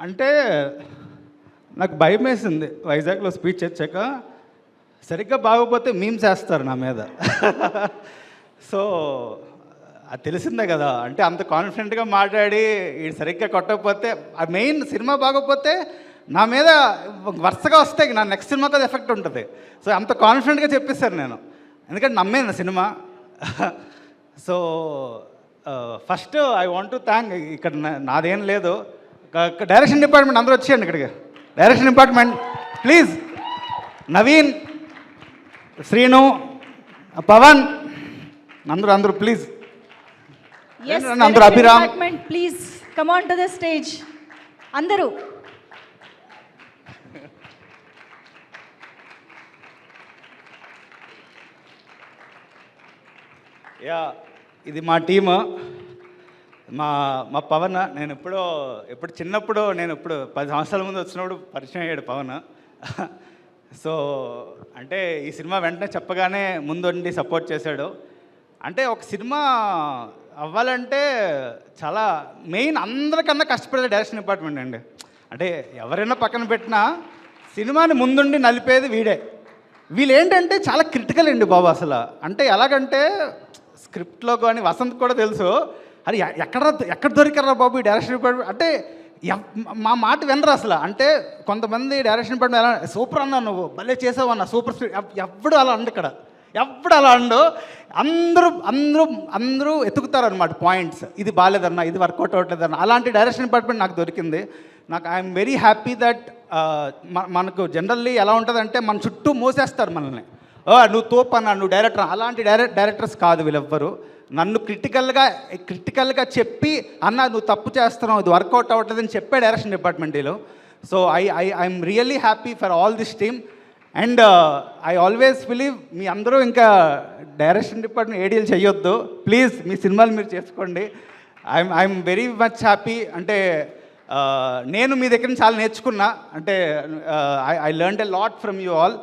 అంటే నాకు భయం వేసింది. వైజాగ్లో స్పీచ్ వచ్చాక సరిగ్గా బాగోపోతే మీమ్స్ వేస్తారు నా మీద. సో అది తెలిసిందే కదా. అంటే అంత కాన్ఫిడెంట్గా మాట్లాడి ఈ సరిగ్గా కొట్టకపోతే ఆ మెయిన్ సినిమా బాగోపోతే నా మీద వరుసగా వస్తాయి. నా నెక్స్ట్ సినిమాకి అది ఎఫెక్ట్ ఉంటుంది. సో అంత కాన్ఫిడెంట్గా చెప్పేశారు నేను. ఎందుకంటే నమ్మేను cinema. So first I want to thank ఇక్కడ నాదేం లేదు. డైరెక్షన్ డిపార్ట్మెంట్ అందరూ వచ్చేయండి ఇక్కడికి. Direction department please Naveen Srinu Pavan అందరూ అందరూ ప్లీజ్ Yes, అందరూ Abhiram. come on to the stage. అందరూ. యా ఇది మా టీము. మా మా పవన్ నేను ఎప్పుడో ఎప్పుడు చిన్నప్పుడు నేను ఇప్పుడు పది సంవత్సరాల ముందు వచ్చినప్పుడు పరిచయం అయ్యాడు పవన్. సో అంటే ఈ సినిమా వెంటనే చెప్పగానే ముందుండి సపోర్ట్ చేశాడు. అంటే ఒక సినిమా అవ్వాలంటే చాలా మెయిన్ అందరికన్నా కష్టపడే డైరెక్షన్ డిపార్ట్మెంట్ అండి. అంటే ఎవరైనా పక్కన పెట్టినా సినిమాని ముందుండి నలిపేది వీడే. వీళ్ళు ఏంటంటే చాలా క్రిటికల్ అండి బాబు అసలు. అంటే ఎలాగంటే స్క్రిప్ట్లో కానీ వసంత్ కూడా తెలుసు. అది ఎక్కడ ఎక్కడ దొరికారా బాబు ఈ డైరెక్షన్ డిపార్ట్మెంట్ అంటే మా మాట వినరు అసలు. అంటే కొంతమంది డైరెక్షన్ డిపార్ట్మెంట్ ఎలా సూపర్ అన్నా నువ్వు భలే చేసావు అన్న సూపర్ స్పీడ్. ఎప్పుడు అలా అండు ఇక్కడ. ఎప్పుడు అలా అండు అందరూ అందరూ అందరూ ఎతుకుతారు అనమాట పాయింట్స్. ఇది బాగాలేదన్న ఇది వర్కౌట్ అవ్వట్లేదన్న. అలాంటి డైరెక్షన్ డిపార్ట్మెంట్ నాకు దొరికింది. నాకు ఐఎమ్ వెరీ హ్యాపీ దట్ మనకు జనరల్లీ ఎలా ఉంటుందంటే మన చుట్టూ మోసేస్తారు మనల్ని. నువ్వు తోపన్నా నువ్వు డైరెక్టర్ అలాంటి డైరెక్ట్ డైరెక్టర్స్ కాదు వీళ్ళెవ్వరు. నన్ను క్రిటికల్గా క్రిటికల్గా చెప్పి అన్న నువ్వు తప్పు చేస్తున్నావు ఇది వర్కౌట్ అవ్వట్లేదని చెప్పే డైరెక్షన్ డిపార్ట్మెంట్లో so I I I'm really happy for all this team and I always believe మీ అందరూ ఇంకా డైరెక్షన్ డిపార్ట్మెంట్ ఏడీఎల్ చేయొద్దు. ప్లీజ్ మీ సినిమాలు మీరు చేసుకోండి. I'm I'm very much happy అంటే uh, నేను మీ దగ్గర నుంచి చాలా నేర్చుకున్నా. అంటే I I learn a lot from you all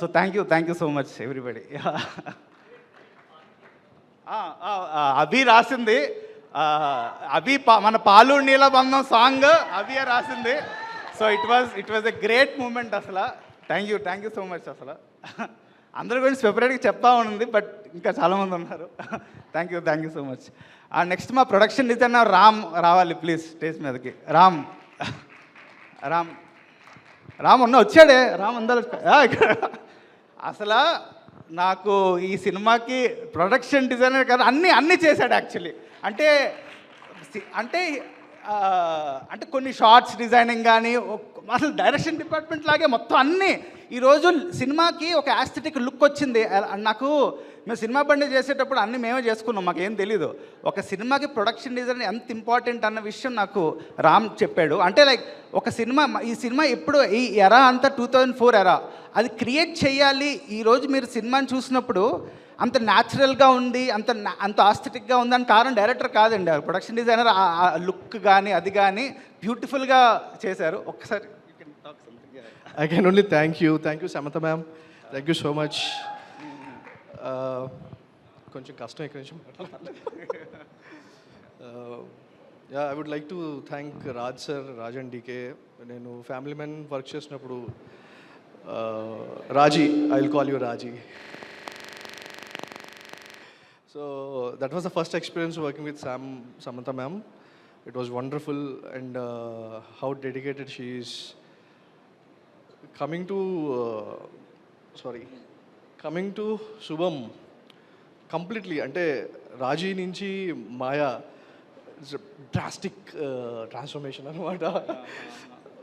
so thank you thank you so much everybody Abhi రాసింది. ఆ, అభి పా- మన పాలు నీల బంధం సాంగ్ అభియే రాసింది. So it was it was a great moment అసలు. Thank you thank you so much అసలు. అందరి గురించి సెపరేట్గా చెప్తా ఉంది బట్ ఇంకా చాలామంది ఉన్నారు. Thank you thank you so much next మా ప్రొడక్షన్ డిజైనర్ రామ్ రావాలి ప్లీజ్ స్టేజ్ మీదకి. రామ్. రామ్. రామ్ ఉన్న వచ్చాడే. రామ్ అందరూ. అసలు నాకు ఈ సినిమాకి ప్రొడక్షన్ డిజైనర్ కదా అన్నీ అన్నీ చేశాడు యాక్చువల్లీ అంటే సి- అంటే అంటే కొన్ని షార్ట్స్ డిజైనింగ్ కానీ అసలు డైరెక్షన్ డిపార్ట్మెంట్ లాగే మొత్తం అన్నీ ఈరోజు సినిమాకి ఒక యాస్థెటిక్ లుక్ వచ్చింది. నాకు మేము సినిమా బండి చేసేటప్పుడు అన్నీ మేమే చేసుకున్నాం. మాకేం తెలీదు. ఒక సినిమాకి ప్రొడక్షన్ డిజైన్ ఎంత ఇంపార్టెంట్ అన్న విషయం నాకు రామ్ చెప్పాడు. అంటే లైక్ ఒక సినిమా ఈ సినిమా ఎప్పుడు ఈ ఎరా అంతా టూ థౌజండ్ ఫోర్ ఎరా. అది క్రియేట్ చేయాలి. ఈరోజు మీరు సినిమాని చూసినప్పుడు అంత న్యాచురల్గా ఉంది అంత అంత ఆస్థెటిక్గా ఉంది అని కారణం డైరెక్టర్ కాదండి. ప్రొడక్షన్ డిజైనర్ ఆ లుక్ కానీ అది కానీ బ్యూటిఫుల్గా చేశారు. ఒక్కసారి you can talk. I can only thank you. Thank you, Samantha ma'am. Thank you so much. Uh, కొంచెం కష్టం ఇక్కడ నుంచి yeah I would like to thank Raj sir Raj and DK నేను ఫ్యామిలీ మెన్ వర్క్ చేసినప్పుడు uh, Raji I will call you Raji so that was the first experience working with Sam Samantha ma'am it was wonderful and how dedicated she is coming to sorry coming to Shubham completely అంటే రాజీ నుంచి Maya drastic transformation అనమాట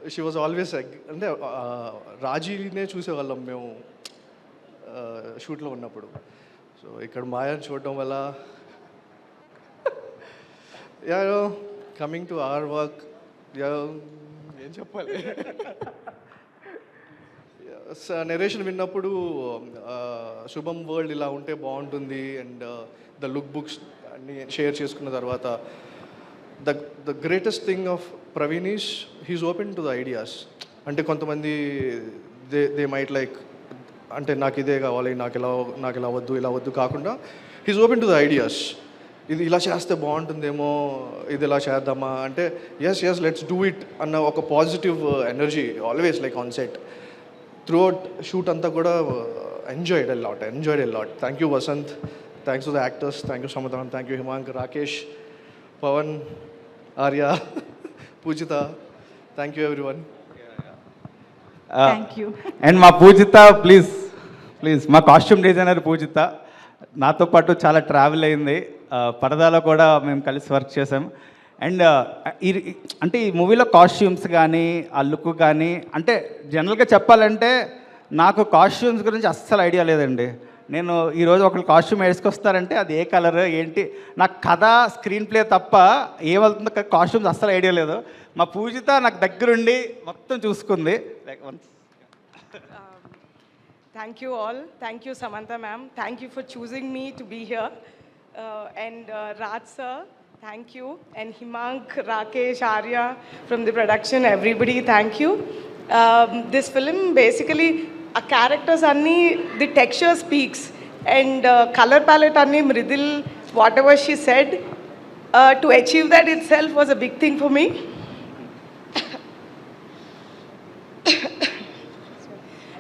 she was always అంటే uh, రాజీనే చూసేవాళ్ళం మేము uh, షూట్లో ఉన్నప్పుడు. So ఇక్కడ మాయాని చూడడం వల్ల yeah coming to our work ఏం చెప్పాలి? నెరేషన్ విన్నప్పుడు శుభం వరల్డ్ ఇలా ఉంటే బాగుంటుంది అండ్ ద లుక్ బుక్స్ అన్ని షేర్ చేసుకున్న తర్వాత the the greatest thing of Praveen is he's open to the ideas అంటే కొంతమంది దే దే మైట్ లైక్ అంటే నాకు ఇదే కావాలి నాకు ఇలా నాకు ఇలా వద్దు ఇలా వద్దు కాకుండా he's open to the ideas ఇది ఇలా చేస్తే బాగుంటుందేమో ఇది ఇలా చేద్దామా? అంటే yes yes let's do it అన్న ఒక positive energy always like on set throughout shoot అంతా కూడా enjoyed a lot enjoyed a lot thank you Vasanth thanks to the actors thank you Samudram thank you Himank Rakesh Pavan Arya Pujitha thank you everyone thank you and మా పూజిత please please మా costume designer Pujitha నాతో పాటు చాలా travel అయింది. ఆ, పరదాలో కూడా మేము కలిసి వర్క్ చేసాం అండ్ ఈ అంటే ఈ మూవీలో కాస్ట్యూమ్స్ కానీ ఆ లుక్ కానీ అంటే జనరల్గా చెప్పాలంటే నాకు కాస్ట్యూమ్స్ గురించి అస్సలు ఐడియా లేదండి. నేను ఈరోజు ఒకళ్ళు కాస్ట్యూమ్ వేసుకొస్తారంటే అది ఏ కలర్ ఏంటి? నాకు కథ స్క్రీన్ ప్లే తప్ప ఏమవుతుందో కాస్ట్యూమ్స్ అస్సలు ఐడియా లేదు. మా పూజిత నాకు దగ్గరుండి మొత్తం చూసుకుంది. Like once thank you all thank you Samantha ma'am thank you for choosing me to be here and Raj sir thank you. And Himank, Rakesh, Arya from the production, everybody, thank you. Um, this film basically, a characters anni, the texture speaks. And uh, color palette anni, Mridil, whatever she said, uh, to achieve that itself was a big thing for me.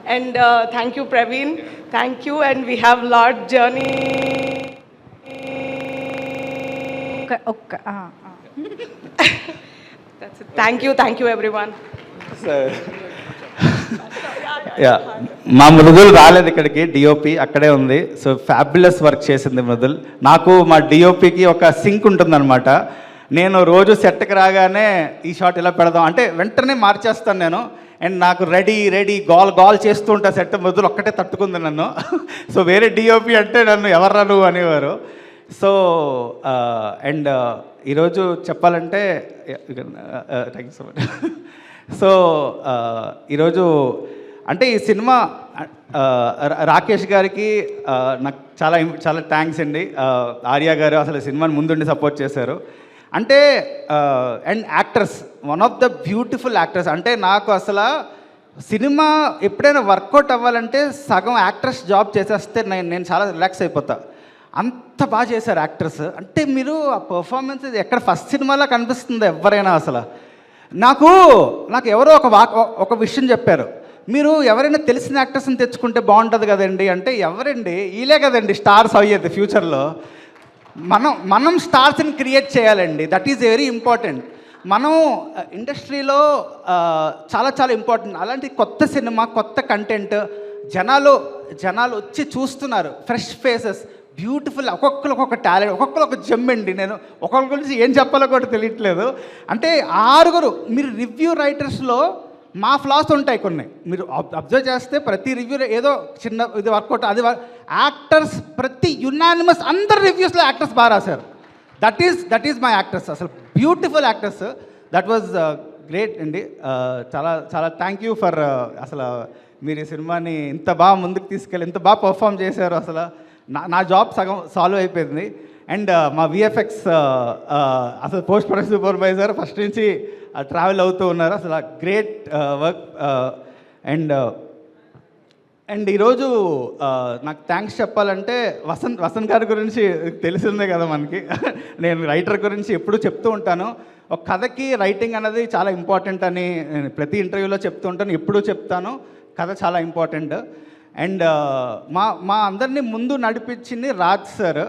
And uh, thank you, Praveen. Thank you. And we have Lord Journey. ఒక్క. Thank you. Thank you, everyone. Yeah మా మృదుల్ రాలేదు ఇక్కడికి DOP అక్కడే ఉంది. So fabulous work చేసింది మృదుల్. నాకు మా డిఓపికి ఒక సింక్ ఉంటుందన్నమాట. నేను రోజు సెట్కి రాగానే ఈ షాట్ ఇలా పెడదాం అంటే వెంటనే మార్చేస్తాను నేను. అండ్ నాకు రెడీ రెడీ గాల్ గాల్ చేస్తూ ఉంటా సెట్ మృదుల్ ఒక్కటే తట్టుకుంది నన్ను. సో వేరే డిఓపి అంటే నన్ను ఎవర్రా నువ్వు అనేవారు. సో అండ్ ఈరోజు చెప్పాలంటే thank you so much. So ఈరోజు అంటే ఈ సినిమా రాకేష్ గారికి నాకు చాలా చాలా థ్యాంక్స్ అండి. ఆర్య గారు అసలు సినిమాని ముందుండి సపోర్ట్ చేశారు. అంటే and actors one of the beautiful actors. అంటే నాకు అసలు సినిమా ఎప్పుడైనా వర్కౌట్ అవ్వాలంటే సగం యాక్టర్స్ జాబ్ చేసేస్తే నేను నేను చాలా రిలాక్స్ అయిపోతా. అంత బాగా చేశారు యాక్టర్స్. అంటే మీరు ఆ పర్ఫార్మెన్స్ ఎక్కడ ఫస్ట్ సినిమాలో కనిపిస్తుంది ఎవరైనా అసలు? నాకు నాకు ఎవరో ఒక వాక్ ఒక విషయం చెప్పారు. మీరు ఎవరైనా తెలిసిన యాక్టర్స్ని తెచ్చుకుంటే బాగుంటుంది కదండి అంటే ఎవరండి? ఈలే కదండి స్టార్స్ అయ్యేది ఫ్యూచర్లో. మనం మనం స్టార్స్ని క్రియేట్ చేయాలండి. దట్ ఈజ్ వెరీ ఇంపార్టెంట్ మనం ఇండస్ట్రీలో చాలా చాలా ఇంపార్టెంట్ అలాంటి కొత్త సినిమా కొత్త కంటెంట్ జనాలు జనాలు వచ్చి చూస్తున్నారు. ఫ్రెష్ ఫేసెస్ బ్యూటిఫుల్ ఒక్కొక్కరు ఒక్కొక్క టాలెంట్ ఒక్కొక్కరు ఒక జెమ్ అండి. నేను ఒక్కొక్కరి గురించి ఏం చెప్పాలో కూడా తెలియట్లేదు. అంటే ఆరుగురు మీరు రివ్యూ రైటర్స్లో మా ఫ్లాస్ ఉంటాయి కొన్ని. మీరు అబ్జర్వ్ చేస్తే ప్రతి రివ్యూ ఏదో చిన్న ఇది వర్కౌట్ అది యాక్టర్స్ ప్రతి యునానిమస్ అందరు రివ్యూస్లో యాక్టర్స్ బాగా రాశారు. That is that is my actors అసలు beautiful actors that was great అండి. Uh, చాలా చాలా థ్యాంక్ యూ ఫర్ అసలు మీరు ఈ సినిమాని ఇంత బాగా ముందుకు తీసుకెళ్ళి ఇంత బాగా పర్ఫామ్ చేశారు అసలు. నా నా జాబ్ సగం సాల్వ్ అయిపోయింది. అండ్ uh, మా విఎఫ్ఎక్స్ uh, uh, అసలు పోస్ట్ ప్రొడక్ట్ సూపర్వైజర్ ఫస్ట్ నుంచి ట్రావెల్ అవుతూ ఉన్నారు. అసలు గ్రేట్ వర్క్ అండ్ అండ్ ఈరోజు నాకు థ్యాంక్స్ చెప్పాలంటే వసంత్ వసంత్ గారి గురించి తెలిసిందే కదా మనకి. నేను రైటర్ గురించి ఎప్పుడూ చెప్తూ ఉంటాను. ఒక కథకి రైటింగ్ అనేది చాలా ఇంపార్టెంట్ అని నేను ప్రతి ఇంటర్వ్యూలో చెప్తూ ఉంటాను. ఎప్పుడూ చెప్తాను. కథ చాలా ఇంపార్టెంట్ అండ్ uh, మా మా అందరినీ ముందు నడిపించింది రాజ్ సార్.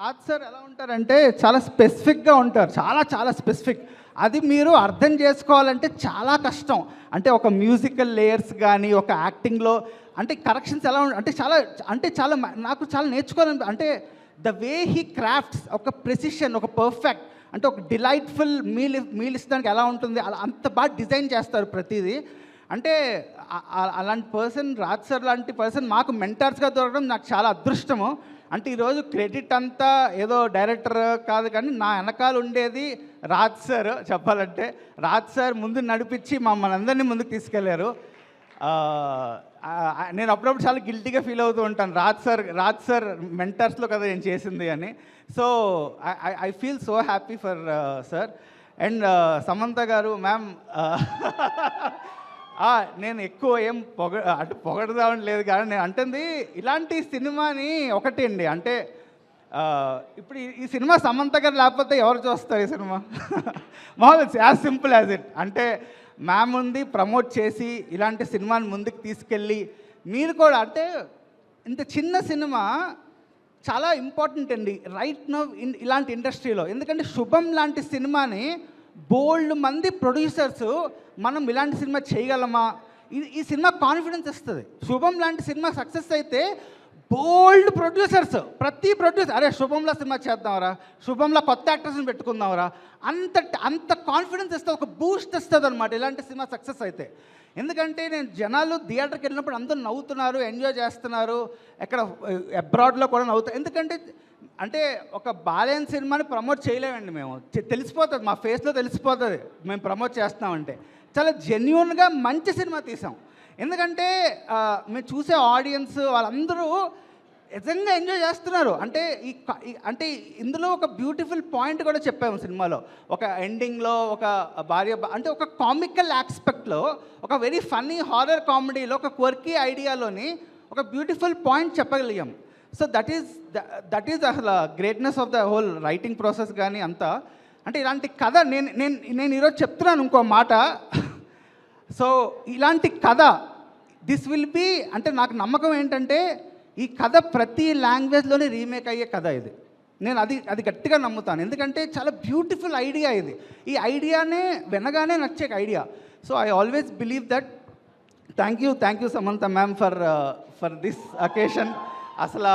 రాజ్ సార్ ఎలా ఉంటారంటే చాలా స్పెసిఫిక్గా ఉంటారు. చాలా చాలా స్పెసిఫిక్. అది మీరు అర్థం చేసుకోవాలంటే చాలా కష్టం. అంటే ఒక మ్యూజికల్ లేయర్స్ కానీ ఒక యాక్టింగ్లో అంటే కరెక్షన్స్ ఎలా అంటే చాలా అంటే చాలా నాకు చాలా నేర్చుకోవాలని అంటే ద వే హీ క్రాఫ్ట్స్ ఒక ప్రెసిషన్ ఒక పర్ఫెక్ట్ అంటే ఒక డిలైట్ఫుల్ మీల్ మీల్ ఇస్తానికి ఎలా ఉంటుంది అలా అంత బాగా డిజైన్ చేస్తారు ప్రతిదీ. అంటే అలాంటి పర్సన్ రాజ్ సార్ లాంటి పర్సన్ మాకు మెంటర్స్గా దొరకడం నాకు చాలా అదృష్టము. అంటే ఈరోజు క్రెడిట్ అంతా ఏదో డైరెక్టర్ కాదు కానీ నా వెనకాల ఉండేది రాజ్ సార్ చెప్పాలంటే. రాజ్ సార్ ముందు నడిపించి మమ్మల్ని అందరినీ ముందుకు తీసుకెళ్ళారు. నేను అప్పుడప్పుడు చాలా గిల్టీగా ఫీల్ అవుతూ ఉంటాను. రాజ్ సార్ రాజ్ సార్ మెంటర్స్లో కదా నేను చేసింది అని. So I I feel so happy for sir. And Samantha గారు మ్యామ్ నేను ఎక్కువ ఏం పొగ అటు పొగడదామని లేదు కానీ నేను అంటుంది ఇలాంటి సినిమాని ఒకటి అండి. అంటే ఇప్పుడు ఈ- సినిమా సమంత గారు లేకపోతే ఎవరు చూస్తారు ఈ సినిమా? మామూలు యాజ్ సింపుల్ యాజ్ ఇట్ అంటే మ్యామ్ ఉంది ప్రమోట్ చేసి ఇలాంటి సినిమాని ముందుకు తీసుకెళ్ళి మీరు కూడా అంటే ఇంత చిన్న సినిమా చాలా ఇంపార్టెంట్ అండి. రైట్ నో ఇన్ ఇలాంటి ఇండస్ట్రీలో ఎందుకంటే శుభం లాంటి సినిమాని బోల్డ్ మంది ప్రొడ్యూసర్స్ మనం ఇలాంటి సినిమా చేయగలమా? ఇది ఈ సినిమా కాన్ఫిడెన్స్ ఇస్తుంది. శుభం లాంటి సినిమా సక్సెస్ అయితే బోల్డ్ ప్రొడ్యూసర్స్ ప్రతి ప్రొడ్యూసర్ అరే శుభంలో సినిమా చేద్దాంరా శుభంలో కొత్త యాక్టర్స్ని పెట్టుకుందాంరా అంత అంత కాన్ఫిడెన్స్ ఇస్తుంది ఒక బూస్ట్ ఇస్తుంది అనమాట ఇలాంటి సినిమా సక్సెస్ అయితే. ఎందుకంటే నేను జనాలు థియేటర్కి వెళ్ళినప్పుడు అందరూ నవ్వుతున్నారు ఎంజాయ్ చేస్తున్నారు ఎక్కడ అబ్రాడ్లో కూడా నవ్వుతారు ఎందుకంటే అంటే ఒక బాలేని సినిమాని ప్రమోట్ చేయలేమండి మేము. తెలిసిపోతుంది మా ఫేస్లో తెలిసిపోతుంది మేము ప్రమోట్ చేస్తున్నామంటే. చాలా జెన్యున్గా మంచి సినిమా తీసాం. ఎందుకంటే మేము చూసే ఆడియన్స్ వాళ్ళందరూ నిజంగా ఎంజాయ్ చేస్తున్నారు. అంటే ఈ అంటే ఇందులో ఒక బ్యూటిఫుల్ పాయింట్ కూడా చెప్పాము సినిమాలో. ఒక ఎండింగ్లో ఒక భార్య అంటే ఒక కామికల్ ఆస్పెక్ట్లో ఒక వెరీ ఫన్నీ హారర్ కామెడీలో ఒక క్వర్కీ ఐడియాలోని ఒక beautiful point చెప్పగలిగాం. So that is that is అసలు greatness of the whole writing process కానీ అంతా. అంటే ఇలాంటి కథ నేను నేను నేను ఈరోజు చెప్తున్నాను ఇంకో మాట. సో ఇలాంటి కథ దిస్ విల్ బి అంటే నాకు నమ్మకం ఏంటంటే ఈ కథ ప్రతి లాంగ్వేజ్లోనే రీమేక్ అయ్యే కథ ఇది. నేను అది అది గట్టిగా నమ్ముతాను. ఎందుకంటే చాలా బ్యూటిఫుల్ ఐడియా ఇది. ఈ ఐడియానే వినగానే నచ్చే idea so I always believe that thank you thank you Samantha ma'am for for this occasion అసలు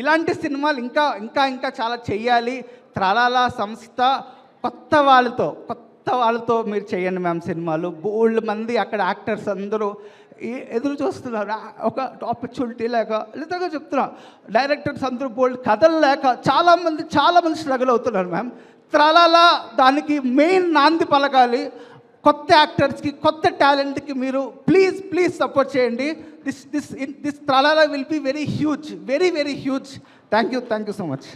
ఇలాంటి సినిమాలు ఇంకా ఇంకా ఇంకా చాలా చెయ్యాలి. త్రాలాల సంస్థ కొత్త వాళ్ళతో కొత్త వాళ్ళతో మీరు చేయండి మ్యామ్ సినిమాలు. బోల్డ్ మంది అక్కడ యాక్టర్స్ అందరూ ఎదురు చూస్తున్నారు. ఒక ఆపర్చునిటీ లేక లేదా చెప్తున్నా డైరెక్టర్స్ అందరూ బోల్డ్ కథలు లేక చాలామంది చాలామంది స్ట్రగుల్ అవుతున్నారు మ్యామ్. త్రాలాల దానికి మెయిన్ నాంది పలకాలి. కొత్త యాక్టర్స్కి కొత్త టాలెంట్కి మీరు ప్లీజ్ ప్లీజ్ సపోర్ట్ చేయండి. This this this Tralala will be very huge very very huge. Thank you thank you so much.